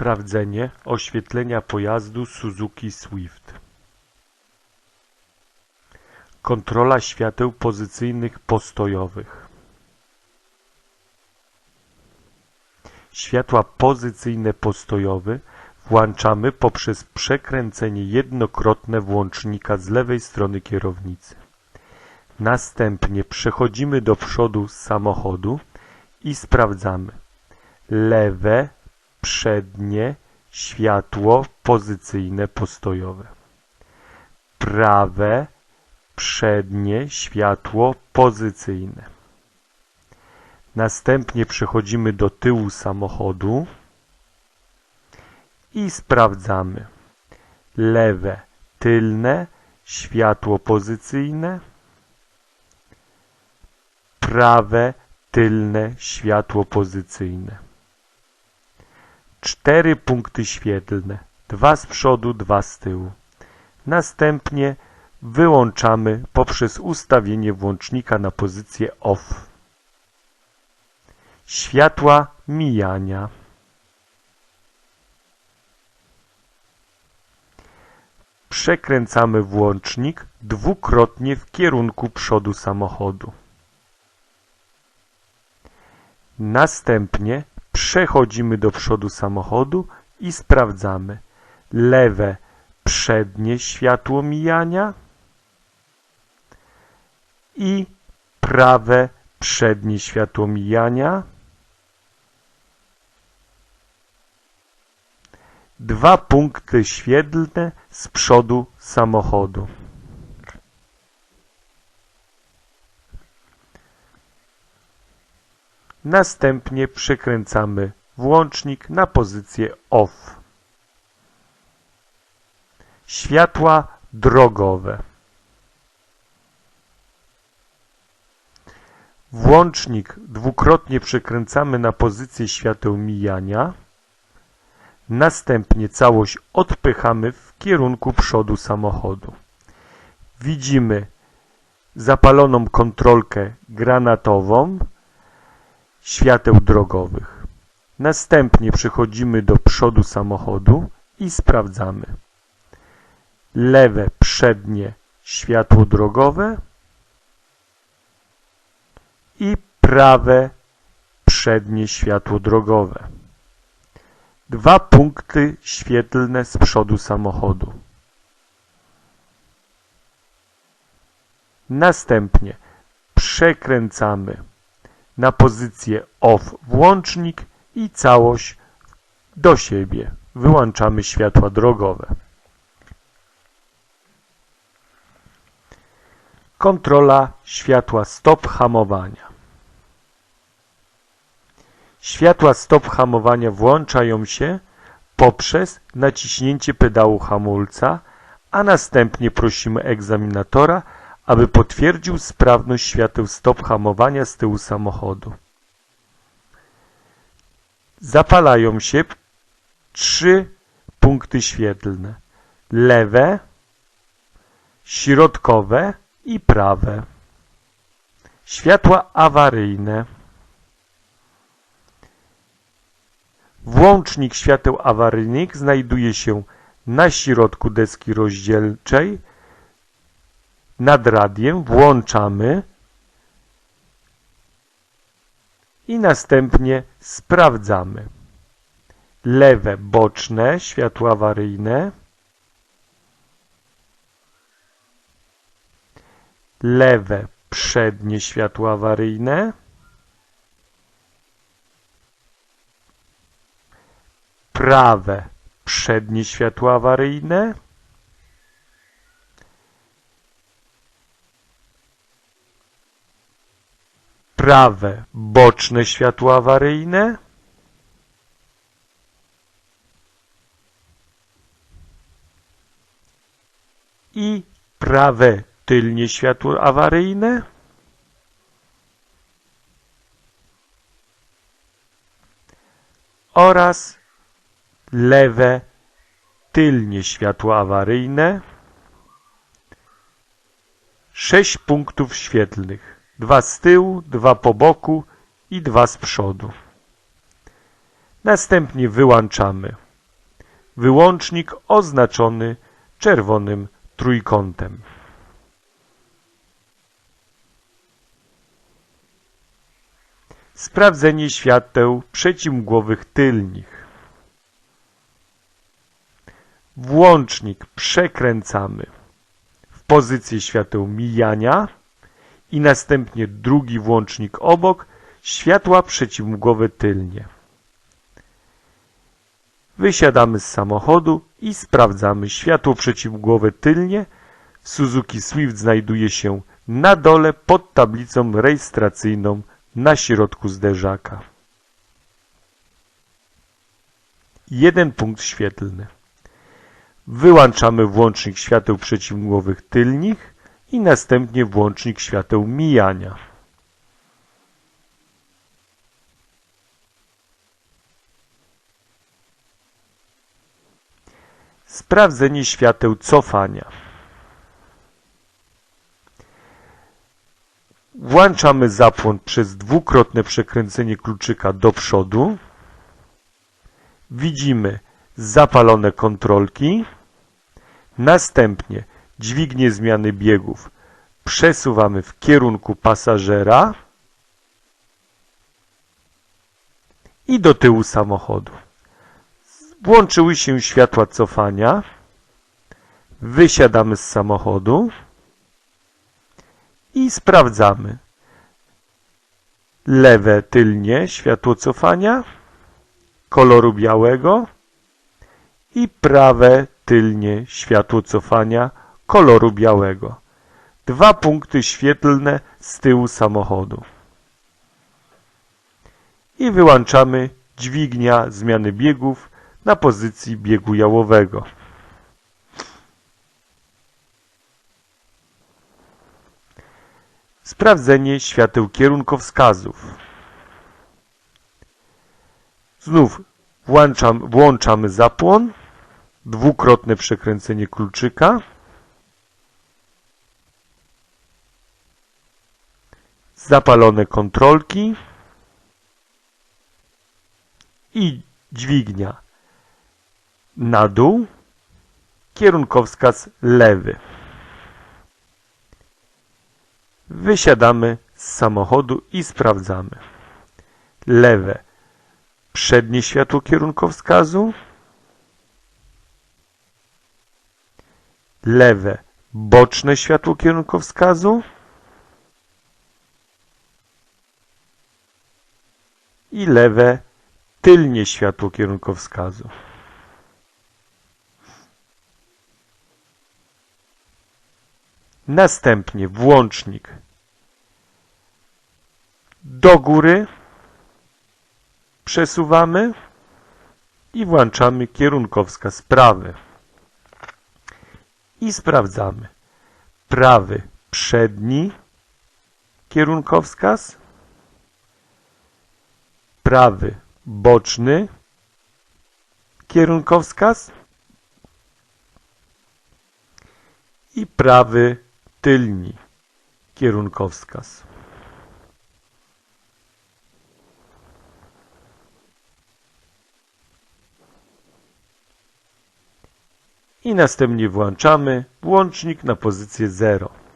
Sprawdzenie oświetlenia pojazdu Suzuki Swift. Kontrola świateł pozycyjnych postojowych. Światła pozycyjne postojowe włączamy poprzez przekręcenie jednokrotne włącznika z lewej strony kierownicy. Następnie przechodzimy do przodu samochodu i sprawdzamy lewe przednie światło pozycyjne postojowe. Prawe przednie światło pozycyjne. Następnie przechodzimy do tyłu samochodu i sprawdzamy lewe tylne światło pozycyjne, prawe tylne światło pozycyjne. Cztery punkty świetlne, dwa z przodu, dwa z tyłu. Następnie wyłączamy poprzez ustawienie włącznika na pozycję OFF. Światła mijania. Przekręcamy włącznik dwukrotnie w kierunku przodu samochodu. Następnie przechodzimy do przodu samochodu i sprawdzamy lewe przednie światło mijania i prawe przednie światło mijania. Dwa punkty świetlne z przodu samochodu. Następnie przekręcamy włącznik na pozycję OFF. Światła drogowe. Włącznik dwukrotnie przekręcamy na pozycję świateł mijania. Następnie całość odpychamy w kierunku przodu samochodu. Widzimy zapaloną kontrolkę granatową świateł drogowych. Następnie przechodzimy do przodu samochodu i sprawdzamy lewe przednie światło drogowe i prawe przednie światło drogowe. Dwa punkty świetlne z przodu samochodu. Następnie przekręcamy na pozycję OFF włącznik i całość do siebie. Wyłączamy światła drogowe. Kontrola światła stop hamowania. Światła stop hamowania włączają się poprzez naciśnięcie pedału hamulca, a następnie prosimy egzaminatora, aby potwierdził sprawność świateł stop hamowania z tyłu samochodu. Zapalają się trzy punkty świetlne. Lewe, środkowe i prawe. Światła awaryjne. Włącznik świateł awaryjnych znajduje się na środku deski rozdzielczej. Nad radiem włączamy i następnie sprawdzamy. Lewe boczne światła awaryjne. Lewe przednie światło awaryjne. prawe przednie światło awaryjne, prawe boczne światło awaryjne, i prawe tylnie światło awaryjne, oraz lewe tylnie światło awaryjne, sześć punktów świetlnych, dwa z tyłu, dwa po boku i dwa z przodu. Następnie wyłączamy wyłącznik oznaczony czerwonym trójkątem. Sprawdzenie świateł przeciwmgłowych tylnych. Włącznik przekręcamy w pozycję świateł mijania i następnie drugi włącznik obok światła przeciwmgłowe tylnie. Wysiadamy z samochodu i sprawdzamy światło przeciwmgłowe tylnie. Suzuki Swift znajduje się na dole pod tablicą rejestracyjną na środku zderzaka. Jeden punkt świetlny. Wyłączamy włącznik świateł przeciwmgłowych tylnych i następnie włącznik świateł mijania. Sprawdzenie świateł cofania. Włączamy zapłon przez dwukrotne przekręcenie kluczyka do przodu. Widzimy zapalone kontrolki. Następnie dźwignię zmiany biegów przesuwamy w kierunku pasażera i do tyłu samochodu. Włączyły się światła cofania. Wysiadamy z samochodu i sprawdzamy. Lewe tylnie światło cofania koloru białego i prawe tylnie światło cofania koloru białego. Dwa punkty świetlne z tyłu samochodu. I wyłączamy dźwignia zmiany biegów na pozycji biegu jałowego. Sprawdzenie świateł kierunkowskazów. Znów włączam, włączamy zapłon, dwukrotne przekręcenie kluczyka, zapalone kontrolki i dźwignia na dół, kierunkowskaz lewy. Wysiadamy z samochodu i sprawdzamy. Lewe przednie światło kierunkowskazu, lewe boczne światło kierunkowskazu i lewe tylnie światło kierunkowskazu. Następnie włącznik do góry przesuwamy i włączamy kierunkowskaz prawy. I sprawdzamy. Prawy przedni kierunkowskaz, prawy boczny kierunkowskaz i prawy tylni kierunkowskaz. I następnie włączamy włącznik na pozycję 0.